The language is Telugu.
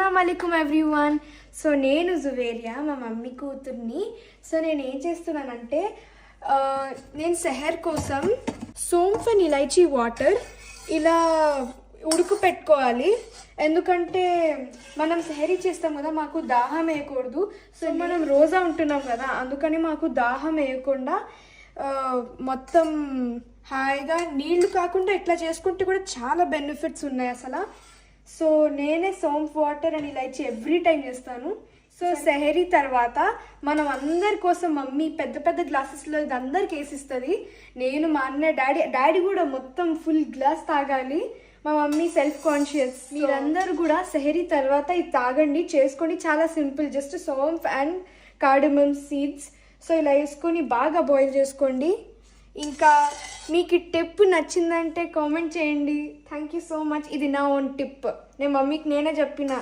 అస్సలం అయికం ఎవ్రీవన్ సో నేను జువేరియా మా మమ్మీ కూతుర్ని. సో నేను ఏం చేస్తున్నానంటే నేను సెహర్ కోసం సోంఫ్ అండ్ ఇలైచీ వాటర్ ఇలా ఉడుకు పెట్టుకోవాలి. ఎందుకంటే మనం సెహరీ చేస్తాం కదా మాకు దాహం వేయకూడదు. సో మనం రోజా ఉంటున్నాం కదా అందుకని మాకు దాహం వేయకుండా మొత్తం హాయిగా నీళ్ళు కాకుండా ఇట్లా చేసుకుంటే కూడా చాలా బెనిఫిట్స్ ఉన్నాయి అసలు. సో నేనే saunf water and elaichi every time చేస్తాను. సో సెహరీ తర్వాత మనం అందరి కోసం మమ్మీ పెద్ద పెద్ద గ్లాసెస్లో ఇది అందరికి వేసిస్తుంది. నేను మా అన్న డాడీ డాడీ కూడా మొత్తం ఫుల్ గ్లాస్ తాగాలి. మా మమ్మీ సెల్ఫ్ కాన్షియస్ మీరందరూ కూడా సెహరీ తర్వాత ఇది తాగండి చేసుకోండి చాలా simple. Just saunf and cardamom seeds. So ఇలా వేసుకొని బాగా బాయిల్ చేసుకోండి. ఇంకా మీకు ఈ టిప్ నచ్చిందంటే కామెంట్ చేయండి. థ్యాంక్ యూ సో మచ్ ఇది నా ఓన్ టిప్ నేను మమ్మీకి నేనే చెప్పిన.